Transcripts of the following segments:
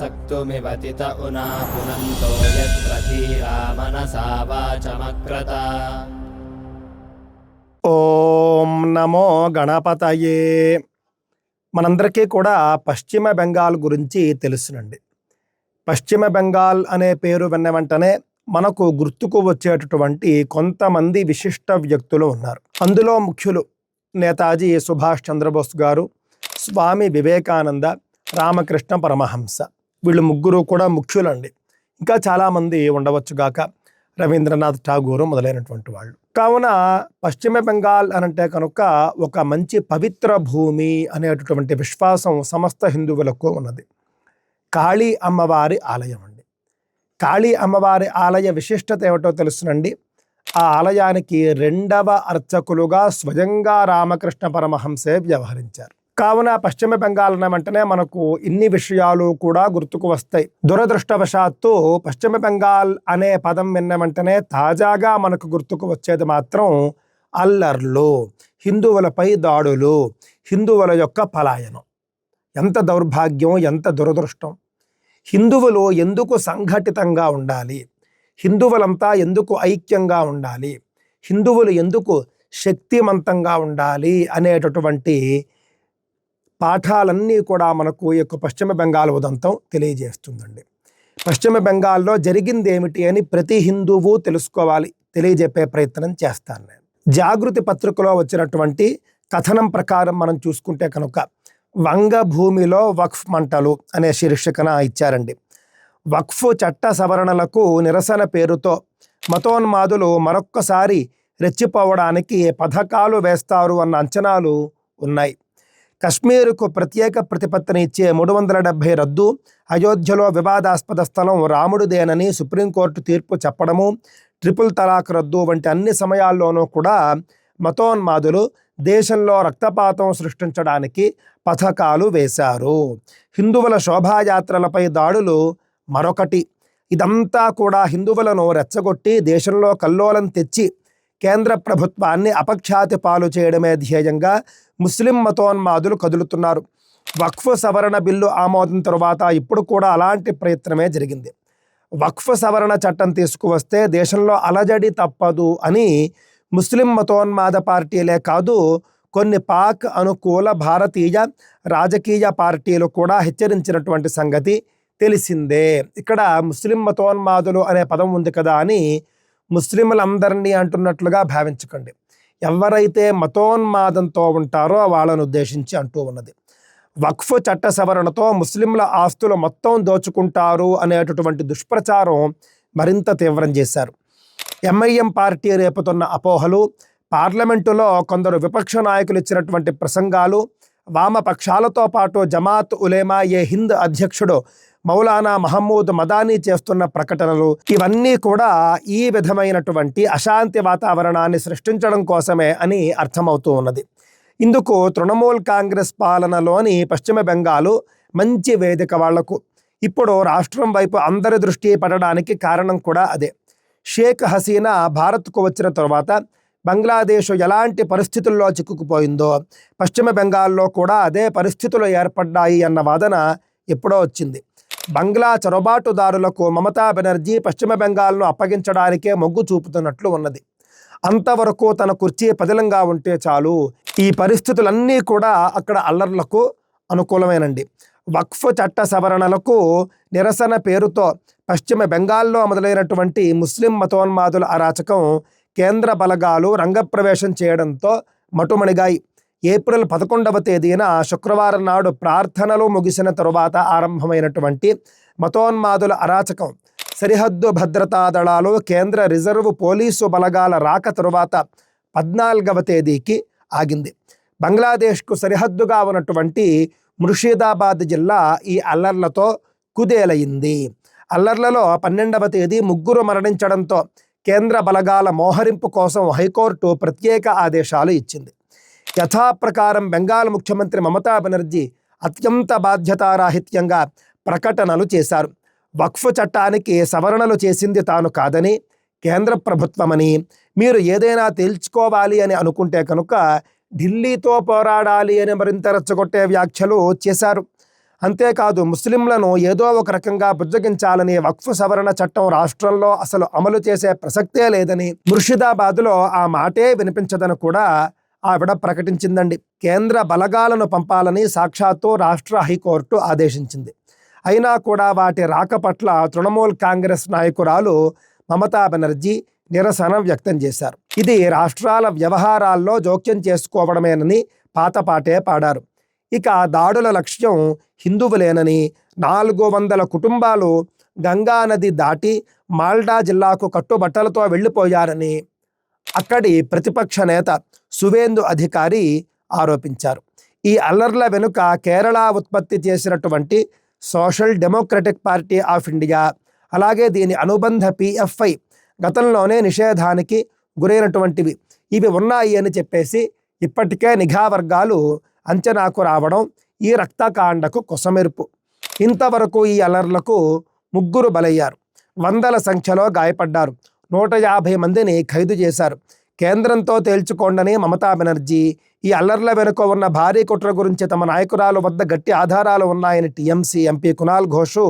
सक्तुमिवतित उना पुनन्तो यत्र धीरा मनसा वाचमक्रता ఓం నమో గణపతయే మనందరికీ కూడా పశ్చిమ బెంగాల్ గురించి తెలుసునండి పశ్చిమ బెంగాల్ అనే పేరు విన్న వెంటనే మనకు గుర్తుకు వచ్చేటటువంటి కొంతమంది విశిష్ట వ్యక్తులు ఉన్నారు అందులో ముఖ్యులు నేతాజీ సుభాష్ చంద్రబోస్ గారు స్వామి వివేకానంద రామకృష్ణ పరమహంస వీళ్ళు ముగ్గురు కూడా ముఖ్యులండి. ఇంకా చాలామంది ఉండవచ్చుగాక రవీంద్రనాథ్ ఠాగూరు మొదలైనటువంటి వాళ్ళు. కావున పశ్చిమ బెంగాల్ అనంటే కనుక ఒక మంచి పవిత్ర భూమి అనేటటువంటి విశ్వాసం సమస్త హిందువులకు ఉన్నది. కాళీ అమ్మవారి ఆలయం అండి. కాళీ అమ్మవారి ఆలయ విశిష్టత ఏమిటో తెలుసునండి. ఆ ఆలయానికి రెండవ అర్చకులుగా స్వయంగా రామకృష్ణ పరమహంసే వ్యవహరించారు. కావున పశ్చిమ బెంగాల్ అన్న వెంటనే మనకు ఇన్ని విషయాలు కూడా గుర్తుకు వస్తాయి. దురదృష్టవశాత్తు పశ్చిమ బెంగాల్ అనే పదం విన్న వెంటనే తాజాగా మనకు గుర్తుకు వచ్చేది మాత్రం అల్లర్లు హిందువులపై దాడులు హిందువుల యొక్క పలాయనం. ఎంత దౌర్భాగ్యం ఎంత దురదృష్టం. హిందువులు ఎందుకు సంఘటితంగా ఉండాలి? హిందువులంతా ఎందుకు ఐక్యంగా ఉండాలి? హిందువులు ఎందుకు శక్తిమంతంగా ఉండాలి అనేటటువంటి పాఠాలన్నీ కూడా మనకు ఈ యొక్క పశ్చిమ బెంగాల్ ఉదంతం తెలియజేస్తుందండి. పశ్చిమ బెంగాల్లో జరిగింది ఏమిటి అని ప్రతి హిందువు తెలుసుకోవాలి తెలియజెప్పే ప్రయత్నం చేస్తాను నేను. జాగృతి పత్రికలో వచ్చినటువంటి కథనం ప్రకారం మనం చూసుకుంటే కనుక వంగ భూమిలో వక్ఫ్ మంటలు అనే శీర్షికన ఇచ్చారండి. వక్ఫ్ చట్ట సవరణలకు నిరసన పేరుతో మతోన్మాదులు మరొక్కసారి రెచ్చిపోవడానికి పథకాలు వేస్తారు అన్న అంచనాలు ఉన్నాయి. కశ్మీరుకు ప్రత్యేక ప్రతిపత్తిని ఇచ్చే మూడు వందల డెబ్బై రద్దు అయోధ్యలో వివాదాస్పద స్థలం రాముడిదేనని సుప్రీంకోర్టు తీర్పు చెప్పడము ట్రిపుల్ తలాక్ రద్దు వంటి అన్ని సమయాల్లోనూ కూడా మతోన్మాదులు దేశంలో రక్తపాతం సృష్టించడానికి పథకాలు వేశారు. హిందువుల శోభాయాత్రలపై దాడులు మరొకటి. ఇదంతా కూడా హిందువులను రెచ్చగొట్టి దేశంలో కల్లోలం తెచ్చి కేంద్ర ప్రభుత్వాన్ని అపఖ్యాతి పాలు చేయడమే ధ్యేయంగా ముస్లిం మతోన్మాదులు కదులుతున్నారు. వక్ఫ్ సవరణ బిల్లు ఆమోదం తరువాత ఇప్పుడు కూడా అలాంటి ప్రయత్నమే జరిగింది. వక్ఫ్ సవరణ చట్టం తీసుకువస్తే దేశంలో అలజడి తప్పదు అని ముస్లిం మతోన్మాద పార్టీలే కాదు కొన్ని పాక్ అనుకూల భారతీయ రాజకీయ పార్టీలు కూడా హెచ్చరించినటువంటి సంగతి తెలిసిందే. ఇక్కడ ముస్లిం మతోన్మాదులు అనే పదం ఉంది కదా అని ముస్లింలందరినీ అంటున్నట్లుగా భావించకండి. ఎవరైతే మతోన్మాదంతో ఉంటారో వాళ్ళను ఉద్దేశించి అంటూ ఉన్నది. వక్ఫ్ చట్ట సవరణతో ముస్లింల ఆస్తులు మొత్తం దోచుకుంటారు అనేటటువంటి దుష్ప్రచారం మరింత తీవ్రం చేశారు. ఎంఐఎం పార్టీ రేపుతున్న అపోహలు పార్లమెంటులో కొందరు విపక్ష నాయకులు ఇచ్చినటువంటి ప్రసంగాలు వామపక్షాలతో పాటు జమాత్ ఉలేమా ఏ హింద్ అధ్యక్షుడు మౌలానా మహమ్మూద్ మదానీ చేస్తున్న ప్రకటనలు ఇవన్నీ కూడా ఈ విధమైనటువంటి అశాంతి వాతావరణాన్ని సృష్టించడం కోసమే అని అర్థమవుతూ ఉన్నది. ఇందుకు తృణమూల్ కాంగ్రెస్ పాలనలోని పశ్చిమ బెంగాలు మంచి వేదిక వాళ్ళకు. ఇప్పుడు రాష్ట్రం వైపు అందరి దృష్టి పడడానికి కారణం కూడా అదే. షేక్ హసీనా భారత్కు వచ్చిన తర్వాత బంగ్లాదేశ్ ఎలాంటి పరిస్థితుల్లో చిక్కుకుపోయిందో పశ్చిమ బెంగాల్లో కూడా అదే పరిస్థితులు ఏర్పడ్డాయి అన్న వాదన ఎప్పుడో వచ్చింది. బంగ్లా చొరబాటుదారులకు మమతా బెనర్జీ పశ్చిమ బెంగాల్ను అప్పగించడానికే మొగ్గు చూపుతున్నట్లు ఉన్నది. అంతవరకు తన కుర్చీ పదిలంగా ఉంటే చాలు ఈ పరిస్థితులన్నీ కూడా అక్కడ అల్లర్లకు అనుకూలమేనండి. వక్ఫ్ చట్ట సవరణలకు నిరసన పేరుతో పశ్చిమ బెంగాల్లో మొదలైనటువంటి ముస్లిం మతోన్మాదుల అరాచకం కేంద్ర బలగాలు రంగప్రవేశం చేయడంతో మటుమణిగాయి. ఏప్రిల్ పదకొండవ తేదీన శుక్రవారం నాడు ప్రార్థనలు ముగిసిన తరువాత ఆరంభమైనటువంటి మతోన్మాదుల అరాచకం. సరిహద్దు భద్రతా దళాలు కేంద్ర రిజర్వ్ పోలీసు బలగాల రాక తరువాత పద్నాలుగవ తేదీకి ఆగింది. బంగ్లాదేశ్కు సరిహద్దుగా ఉన్నటువంటి ముర్షిదాబాద్ జిల్లా ఈ అల్లర్లతో కుదేలయింది అల్లర్లలో పన్నెండవ తేదీ ముగ్గురు మరణించడంతో కేంద్ర బలగాల మోహరింపు కోసం హైకోర్టు ప్రత్యేక ఆదేశాలు ఇచ్చింది. యథాప్రకారం బెంగాల్ ముఖ్యమంత్రి మమతా బెనర్జీ అత్యంత బాధ్యతారాహిత్యంగా ప్రకటనలు చేశారు. వక్ఫ్ చట్టానికి సవరణలు చేసింది తాను కాదని కేంద్ర ప్రభుత్వమని మీరు ఏదైనా తేల్చుకోవాలి అని అనుకుంటే కనుక ఢిల్లీతో పోరాడాలి అని మరింత రెచ్చగొట్టే వ్యాఖ్యలు చేశారు. అంతేకాదు ముస్లింలను ఏదో ఒక రకంగా బుజ్జగించాలని వక్ఫ్ సవరణ చట్టం రాష్ట్రంలో అసలు అమలు చేసే ప్రసక్తే లేదని ముర్షిదాబాద్లో ఆ మాటే వినిపించదని కూడా ఆవిడ ప్రకటించిందండి. కేంద్ర బలగాలను పంపాలని సాక్షాత్తు రాష్ట్ర హైకోర్టు ఆదేశించింది. అయినా కూడా వాటి రాక పట్ల తృణమూల్ కాంగ్రెస్ నాయకురాలు మమతా బెనర్జీ నిరసన వ్యక్తం చేశారు. ఇది రాష్ట్రాల వ్యవహారాల్లో జోక్యం చేసుకోవడమేనని పాతపాటే పాడారు. ఇక దాడుల లక్ష్యం హిందువులేనని నాలుగు వందల కుటుంబాలు గంగా నది దాటి మాల్డా జిల్లాకు కట్టుబట్టలతో వెళ్ళిపోయారని అక్కడి ప్రతిపక్ష నేత సువేందు అధికారి ఆరోపించారు. ఈ అల్లర్ల వెనుక కేరళ ఉత్పత్తి చేసినటువంటి social democratic party of India అలాగే దీని అనుబంధ పిఎఫ్ఐ గతంలోనే నిషేధానికి గురైనటువంటివి. ఇవి ఉన్నాయి అని చెప్పేసి ఇప్పటికే నిఘా వర్గాలు అంచనాకు రావడం ఈ రక్తకాండకు కొసమెరుపు. ఇంతవరకు ఈ అలర్లకు ముగ్గురు బలయ్యారు. వందల సంఖ్యలో గాయపడ్డారు. నూట యాభై మందిని ఖైదు చేశారు. కేంద్రంతో తేల్చుకోండని మమతా బెనర్జీ ఈ అల్లర్ల వెనుక ఉన్న భారీ కుట్ర గురించి తమ నాయకురాలు వద్ద గట్టి ఆధారాలు ఉన్నాయని టీఎంసీ ఎంపీ కునాల్ ఘోష్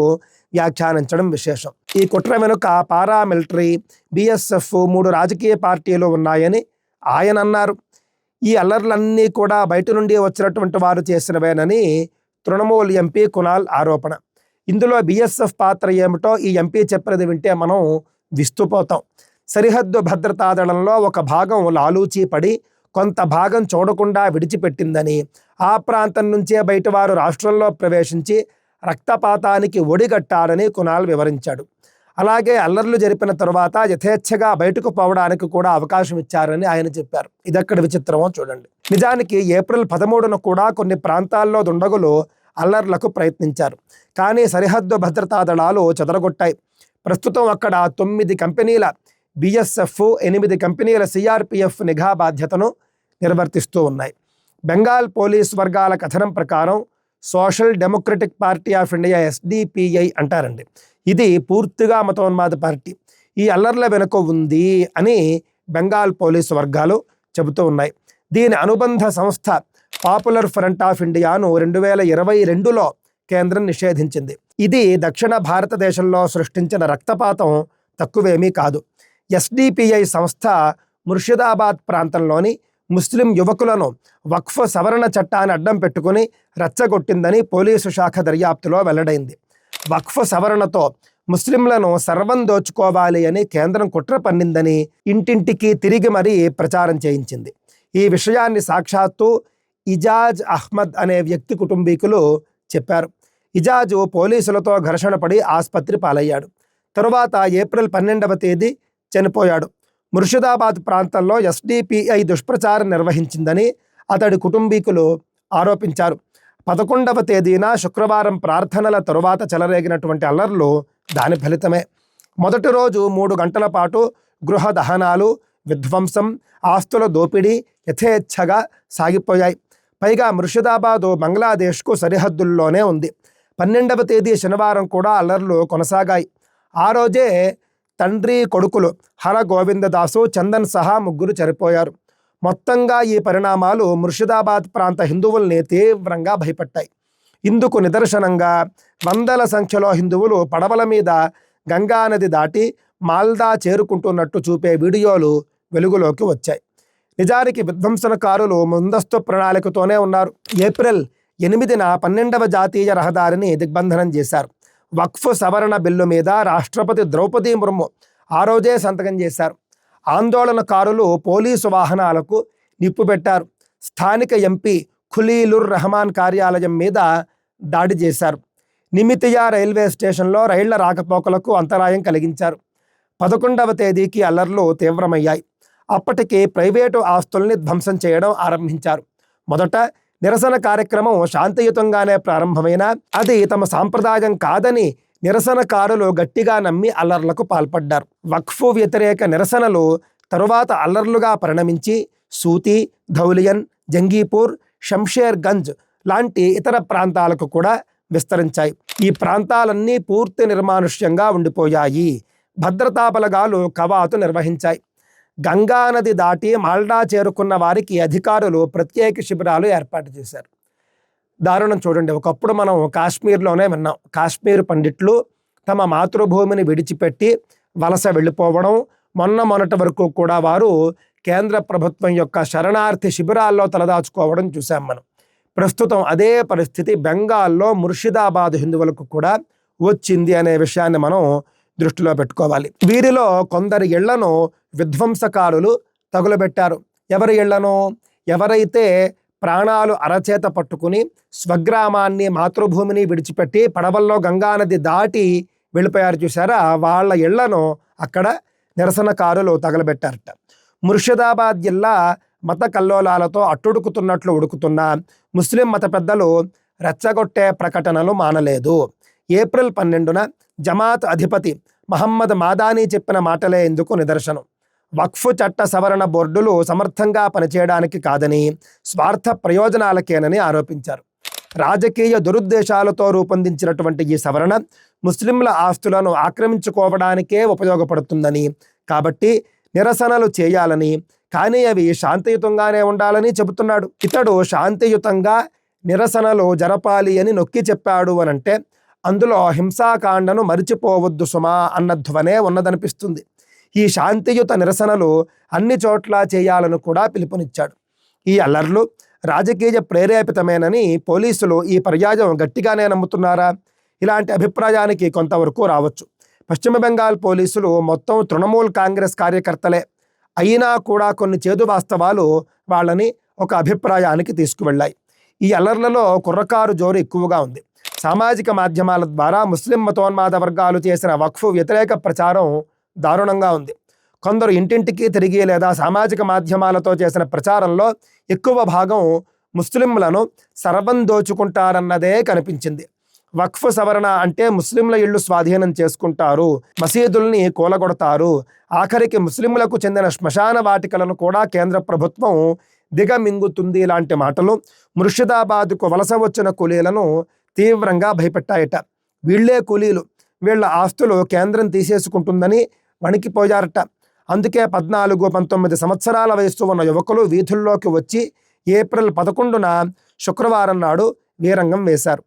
వ్యాఖ్యానించడం విశేషం. ఈ కుట్ర వెనుక పారామిలిటరీ బీఎస్ఎఫ్ మూడు రాజకీయ పార్టీలు ఉన్నాయని ఆయన అన్నారు. ఈ అల్లర్లన్నీ కూడా బయట నుండి వచ్చినటువంటి వారు చేసినవేనని తృణమూల్ ఎంపీ కునాల్ ఆరోపణ. ఇందులో బిఎస్ఎఫ్ పాత్ర ఏమిటో ఈ ఎంపీ చెప్పినది వింటే మనం విస్తుపోతాం. సరిహద్దు భద్రతా దళంలో ఒక భాగం లాలూచీ పడి కొంత భాగం చూడకుండా విడిచిపెట్టిందని ఆ ప్రాంతం నుంచే బయట వారు రాష్ట్రంలో ప్రవేశించి రక్తపాతానికి ఒడిగట్టారని కునాల్ వివరించాడు. అలాగే అల్లర్లు జరిపిన తరువాత యథేచ్ఛగా బయటకు పోవడానికి కూడా అవకాశం ఇచ్చారని ఆయన చెప్పారు. ఇదెక్కడ విచిత్రమో చూడండి. నిజానికి ఏప్రిల్ పదమూడున కూడా కొన్ని ప్రాంతాల్లో దుండగులు అల్లర్లకు ప్రయత్నించారు. కానీ సరిహద్దు భద్రతా దళాలు చెదరగొట్టాయి. ప్రస్తుతం అక్కడ తొమ్మిది కంపెనీల బిఎస్ఎఫ్ ఎనిమిది కంపెనీల సిఆర్పిఎఫ్ నిఘా బాధ్యతను నిర్వర్తిస్తూ ఉన్నాయి. బెంగాల్ పోలీస్ వర్గాల కథనం ప్రకారం social democratic party of India SDPI అంటారండి. ఇది పూర్తిగా మతోన్మాద పార్టీ. ఈ అల్లర్ల వెనుక ఉంది అని బెంగాల్ పోలీసు వర్గాలు చెబుతూ ఉన్నాయి. దీని అనుబంధ సంస్థ పాపులర్ ఫ్రంట్ ఆఫ్ ఇండియాను రెండు వేల ఇరవై రెండులో కేంద్రం నిషేధించింది. ఇది దక్షిణ భారతదేశంలో సృష్టించిన రక్తపాతం తక్కువేమీ కాదు. ఎస్డిపిఐ సంస్థ ముర్షిదాబాద్ ప్రాంతంలోని ముస్లిం యువకులను వక్ఫ్ సవరణ చట్టాన్ని అడ్డం పెట్టుకుని రెచ్చగొట్టిందని పోలీసు శాఖ దర్యాప్తులో వెల్లడైంది. వక్ఫ్ సవరణతో ముస్లింలను సర్వం దోచుకోవాలి అని కేంద్రం కుట్ర పన్నిందని ఇంటింటికి తిరిగి మరీ ప్రచారం చేయించింది. ఈ విషయాన్ని సాక్షాత్తు ఇజాజ్ అహ్మద్ అనే వ్యక్తి కుటుంబీకులు చెప్పారు. ఇజాజు పోలీసులతో ఘర్షణ పడి ఆసుపత్రి పాలయ్యాడు. తరువాత ఏప్రిల్ పన్నెండవ తేదీ చనిపోయాడు. ముర్షిదాబాద్ ప్రాంతంలో ఎస్డిపిఐ దుష్ప్రచారం నిర్వహించిందని అతడి కుటుంబీకులు ఆరోపించారు. పదకొండవ తేదీన శుక్రవారం ప్రార్థనల తరువాత చెలరేగినటువంటి అల్లర్లు దాని ఫలితమే. మొదటి రోజు మూడు గంటల పాటు గృహ దహనాలు విధ్వంసం ఆస్తుల దోపిడీ యథేచ్ఛగా సాగిపోయాయి. పైగా ముర్షిదాబాదు బంగ్లాదేశ్కు సరిహద్దుల్లోనే ఉంది. పన్నెండవ తేదీ శనివారం కూడా అల్లర్లు కొనసాగాయి. ఆ రోజే తండ్రి కొడుకులు హర గోవిందదాసు చందన్ సహా ముగ్గురు చనిపోయారు. మొత్తంగా ఈ పరిణామాలు ముర్షిదాబాద్ ప్రాంత హిందువుల్ని తీవ్రంగా భయపట్టాయి. ఇందుకు నిదర్శనంగా వందల సంఖ్యలో హిందువులు పడవల మీద గంగానది దాటి మాల్దా చేరుకుంటున్నట్టు చూపే వీడియోలు వెలుగులోకి వచ్చాయి. నిజానికి విధ్వంసనకారులు ముందస్తు ప్రణాళికతోనే ఉన్నారు. ఏప్రిల్ ఎనిమిదిన పన్నెండవ జాతీయ రహదారిని దిగ్బంధనం చేశారు. వక్ఫ్ సవరణ బిల్లు మీద రాష్ట్రపతి ద్రౌపది ముర్ము ఆ రోజే సంతకం చేశారు. ఆందోళనకారులు పోలీసు వాహనాలకు నిప్పు పెట్టారు. స్థానిక ఎంపీ ఖులీలుర్ రహమాన్ కార్యాలయం మీద దాడి చేశారు. నిమితియా రైల్వే స్టేషన్లో రైళ్ళ రాకపోకలకు అంతరాయం కలిగించారు. పదకొండవ తేదీకి అల్లర్లు తీవ్రమయ్యాయి. అప్పటికి ప్రైవేటు ఆస్తుల్ని ధ్వంసం చేయడం ఆరంభించారు. మొదట నిరసన కార్యక్రమం శాంతియుతంగానే ప్రారంభమైన అది తమ సాంప్రదాయం కాదని నిరసనకారులు గట్టిగా నమ్మి అల్లర్లకు పాల్పడ్డారు. వక్ఫు వ్యతిరేక నిరసనలు తరువాత అల్లర్లుగా పరిణమించి సూతి ధౌలియన్ జంగీపూర్ షంషేర్గంజ్ లాంటి ఇతర ప్రాంతాలకు కూడా విస్తరించాయి. ఈ ప్రాంతాలన్నీ పూర్తి నిర్మానుష్యంగా ఉండిపోయాయి. భద్రతా బలగాలు కవాతు నిర్వహించాయి. గంగానది దాటి మాల్డా చేరుకున్న వారికి అధికారులు ప్రత్యేక శిబిరాలు ఏర్పాటు చేశారు. దారుణం చూడండి. ఒకప్పుడు మనం కాశ్మీర్లోనే విన్నాం. కాశ్మీర్ పండిట్లు తమ మాతృభూమిని విడిచిపెట్టి వలస వెళ్ళిపోవడం. మొన్న మొన్నటి వరకు కూడా వారు కేంద్ర ప్రభుత్వం యొక్క శరణార్థి శిబిరాల్లో తలదాచుకోవడం చూశాం మనం. ప్రస్తుతం అదే పరిస్థితి బెంగాల్లో ముర్షిదాబాద్ హిందువులకు కూడా వచ్చింది అనే విషయాన్ని మనం దృష్టిలో పెట్టుకోవాలి. వీరిలో కొందరి ఇళ్ళను విధ్వంసకారులు తగులబెట్టారు. ఎవరి ఇళ్ళను? ఎవరైతే ప్రాణాలు అరచేత పట్టుకుని స్వగ్రామాన్ని మాతృభూమిని విడిచిపెట్టి పడవల్లో గంగానది దాటి వెళ్ళిపోయారు చూసారా వాళ్ళ ఇళ్ళను అక్కడ నిరసనకారులు తగలబెట్టారట. ముర్షిదాబాద్ జిల్లా మత కల్లోలాలతో అట్టుడుకుతున్నట్లు ఉడుకుతున్న ముస్లిం మత పెద్దలు రెచ్చగొట్టే ప్రకటనలు మానలేదు. ఏప్రిల్ పన్నెండున జమాత్ అధిపతి మహమ్మద్ మాదానీ చెప్పిన మాటలే ఇందుకు నిదర్శనం. వక్ఫ్ చట్ట సవరణ బోర్డులు సమర్థంగా పనిచేయడానికి కాదని స్వార్థ ప్రయోజనాలకేనని ఆరోపించారు. రాజకీయ దురుద్దేశాలతో రూపొందించినటువంటి ఈ సవరణ ముస్లింల ఆస్తులను ఆక్రమించుకోవడానికే ఉపయోగపడుతుందని కాబట్టి నిరసనలు చేయాలని కానీ అవి శాంతియుతంగానే ఉండాలని చెబుతున్నాడు. ఇతడు శాంతియుతంగా నిరసనలు జరపాలి అని నొక్కి చెప్పాడు అనంటే అందులో హింసాకాండను మరిచిపోవద్దు సుమా అన్న ధ్వనే ఉన్నదనిపిస్తుంది. ఈ శాంతియుత నిరసనలు అన్ని చోట్ల చేయాలని కూడా పిలుపునిచ్చాడు. ఈ అల్లర్లు రాజకీయ ప్రేరేపితమేనని పోలీసులు ఈ పర్యాయం గట్టిగానే నమ్ముతున్నారా? ఇలాంటి అభిప్రాయానికి కొంతవరకు రావచ్చు. పశ్చిమ బెంగాల్ పోలీసులు మొత్తం తృణమూల్ కాంగ్రెస్ కార్యకర్తలే. అయినా కూడా కొన్ని చేదు వాస్తవాలు వాళ్ళని ఒక అభిప్రాయానికి తీసుకువెళ్ళాయి. ఈ అల్లర్లలో కుర్రకారు జోరు ఎక్కువగా ఉంది. సామాజిక మాధ్యమాల ద్వారా ముస్లిం మతోన్మాద వర్గాలు చేసిన వక్ఫ్ వ్యతిరేక ప్రచారం దారుణంగా ఉంది. కొందరు ఇంటింటికి తిరిగి లేదా సామాజిక మాధ్యమాలతో చేసిన ప్రచారంలో ఎక్కువ భాగం ముస్లింలను సర్వం దోచుకుంటారన్నదే కనిపించింది. వక్ఫ్ సవరణ అంటే ముస్లింల ఇళ్ళు స్వాధీనం చేసుకుంటారు మసీదుల్ని కూలగొడతారు. ఆఖరికి ముస్లింలకు చెందిన శ్మశాన వాటికలను కూడా కేంద్ర ప్రభుత్వం దిగమింగుతుంది లాంటి మాటలు ముర్షిదాబాద్కు వలస వచ్చిన కూలీలను తీవ్రంగా భయపెట్టాయట. వీళ్ళే కూలీలు. వీళ్ళ ఆస్తులు కేంద్రం తీసేసుకుంటుందని వణికిపోయారట. అందుకే పద్నాలుగు పంతొమ్మిది సంవత్సరాల వయస్సు ఉన్న యువకులు వీధుల్లోకి వచ్చి ఏప్రిల్ పదకొండున శుక్రవారం నాడు వీరంగం వేశారు.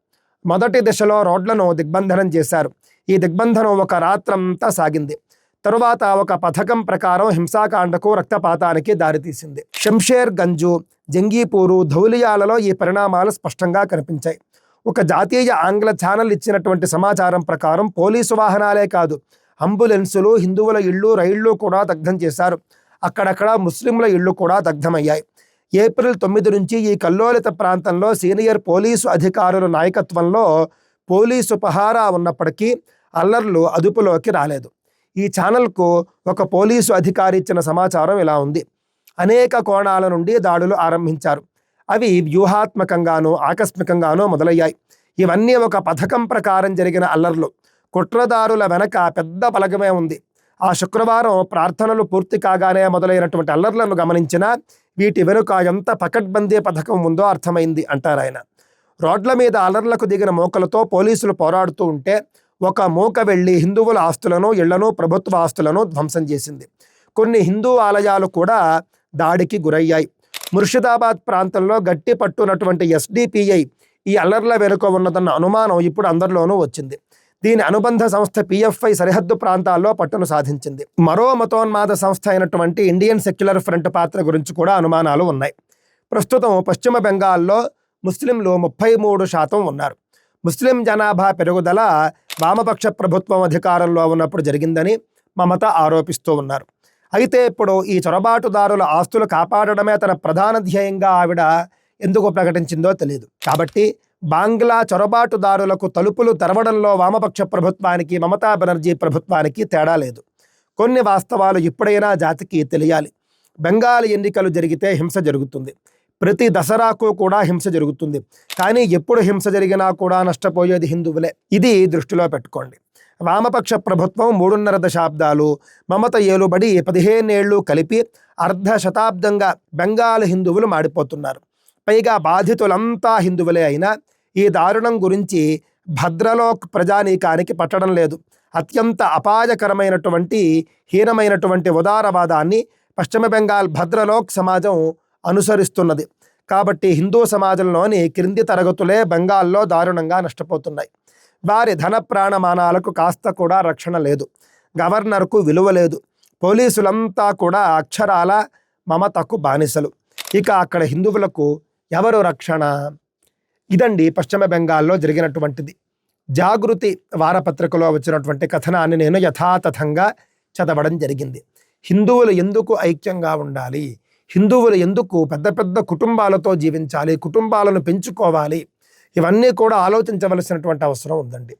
మొదటి దశలో రోడ్లను దిగ్బంధనం చేశారు. ఈ దిగ్బంధనం ఒక రాత్రంతా సాగింది. తరువాత ఒక పథకం ప్రకారం హింసాకాండకు రక్తపాతానికి దారితీసింది. షంషేర్ గంజు జంగీపూరు ధౌలియాలలో ఈ పరిణామాలు స్పష్టంగా కనిపించాయి. ఒక జాతీయ ఆంగ్ల ఛానల్ ఇచ్చినటువంటి సమాచారం ప్రకారం పోలీసు వాహనాలే కాదు అంబులెన్సులు హిందువుల ఇళ్ళు రైళ్ళు కూడా దగ్ధం చేశారు. అక్కడక్కడ ముస్లింల ఇళ్ళు కూడా దగ్ధమయ్యాయి. ఏప్రిల్ తొమ్మిది నుంచి ఈ కల్లోలిత ప్రాంతంలో సీనియర్ పోలీసు అధికారుల నాయకత్వంలో పోలీసు పహారా ఉన్నప్పటికీ అల్లర్లు అదుపులోకి రాలేదు. ఈ ఛానల్కు ఒక పోలీసు అధికారి ఇచ్చిన సమాచారం ఇలా ఉంది. అనేక కోణాల నుండి దాడులు ఆరంభించారు. అవి వ్యూహాత్మకంగానూ ఆకస్మికంగానూ మొదలయ్యాయి. ఇవన్నీ ఒక పథకం ప్రకారం జరిగిన అల్లర్లు. కుట్రదారుల వెనక పెద్ద బలగమే ఉంది. ఆ శుక్రవారం ప్రార్థనలు పూర్తి కాగానే మొదలైనటువంటి అల్లర్లను గమనించిన వీటి వెనుక ఎంత పకడ్బందీ పథకం ఉందో అర్థమైంది అంటారాయన రోడ్ల మీద అల్లర్లకు దిగిన మూకలతో పోలీసులు పోరాడుతూ ఉంటే ఒక మూక వెళ్ళి హిందువుల ఆస్తులను ఇళ్ళను ప్రభుత్వ ఆస్తులను ధ్వంసం చేసింది. కొన్ని హిందూ ఆలయాలు కూడా దాడికి గురయ్యాయి. ముర్షిదాబాద్ ప్రాంతంలో గట్టి పట్టునటువంటి ఎస్డిపిఐ ఈ అల్లర్ల వెనుక ఉన్నదన్న అనుమానం ఇప్పుడు అందరిలోనూ వచ్చింది. దీని అనుబంధ సంస్థ పిఎఫ్ఐ సరిహద్దు ప్రాంతాల్లో పట్టును సాధించింది. మరో మతోన్మాద సంస్థ అయినటువంటి ఇండియన్ సెక్యులర్ ఫ్రంట్ పాత్ర గురించి కూడా అనుమానాలు ఉన్నాయి. ప్రస్తుతం పశ్చిమ బెంగాల్లో ముస్లింలు ముప్పై మూడు శాతం ఉన్నారు. ముస్లిం జనాభా పెరుగుదల వామపక్ష ప్రభుత్వం అధికారంలో ఉన్నప్పుడు జరిగిందని మమత ఆరోపిస్తూ ఉన్నారు. అయితే ఇప్పుడు ఈ చొరబాటుదారుల ఆస్తులు కాపాడడమే తన ప్రధాన ధ్యేయంగా ఆవిడ ఎందుకు ప్రకటించిందో తెలియదు కాబట్టి బాంగ్లా చొరబాటుదారులకు తలుపులు తెరవడంలో వామపక్ష ప్రభుత్వానికి మమతా బెనర్జీ ప్రభుత్వానికి తేడా లేదు. కొన్ని వాస్తవాలు ఇప్పుడైనా జాతికి తెలియాలి. బెంగాల్ ఎన్నికలు జరిగితే హింస జరుగుతుంది. ప్రతి దసరాకు కూడా హింస జరుగుతుంది. కానీ ఎప్పుడు హింస జరిగినా కూడా నష్టపోయేది హిందువులే. ఇది దృష్టిలో పెట్టుకోండి. వామపక్ష ప్రభుత్వం మూడున్నర దశాబ్దాలు మమత ఏలుబడి పదిహేనేళ్ళు కలిపి అర్ధ శతాబ్దంగా బెంగాల్ హిందువులు మాడిపోతున్నారు. పైగా బాధితులంతా హిందువులే అయినా ఈ దారుణం గురించి భద్రలోక్ ప్రజానీకానికి పట్టడం లేదు. అత్యంత అపాయకరమైనటువంటి హీనమైనటువంటి ఉదారవాదాన్ని పశ్చిమ బెంగాల్ భద్రలోక్ సమాజం అనుసరిస్తున్నది. కాబట్టి హిందూ సమాజంలోని క్రింది తరగతులే బెంగాల్లో దారుణంగా నష్టపోతున్నాయి. వారి ధన ప్రాణమానాలకు కాస్త కూడా రక్షణ లేదు. గవర్నర్కు విలువ లేదు. పోలీసులంతా కూడా అక్షరాల మమతకు బానిసలు. ఇక అక్కడ హిందువులకు ఎవరు రక్షణ? ఇదండి పశ్చిమ బెంగాల్లో జరిగినటువంటిది. జాగృతి వారపత్రికలో వచ్చినటువంటి కథనాన్ని నేను యథాతథంగా చదవడం జరిగింది. హిందువులు ఎందుకు ఐక్యంగా ఉండాలి? హిందువులు ఎందుకు పెద్ద పెద్ద కుటుంబాలతో జీవించాలి? కుటుంబాలను పెంచుకోవాలి? ఇవన్నీ కూడా ఆలోచించవలసినటువంటి అవసరం ఉందండి.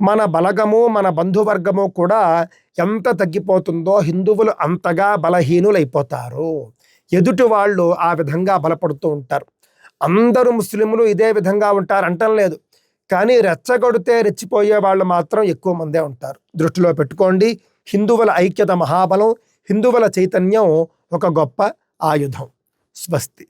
మన బలగము మన బంధువర్గము కూడా ఎంత తగ్గిపోతుందో హిందువులు అంతగా బలహీనులైపోతారు. ఎదుటి వాళ్ళు ఆ విధంగా బలపడుతూ ఉంటారు. అందరూ ముస్లింలు ఇదే విధంగా ఉంటారు అంటం లేదు. కానీ రెచ్చగొడితే రెచ్చిపోయే వాళ్ళు మాత్రం ఎక్కువ మందే ఉంటారు. దృష్టిలో పెట్టుకోండి. హిందువుల ఐక్యత మహాబలం. హిందువుల చైతన్యం ఒక గొప్ప ఆయుధం. స్వస్తి.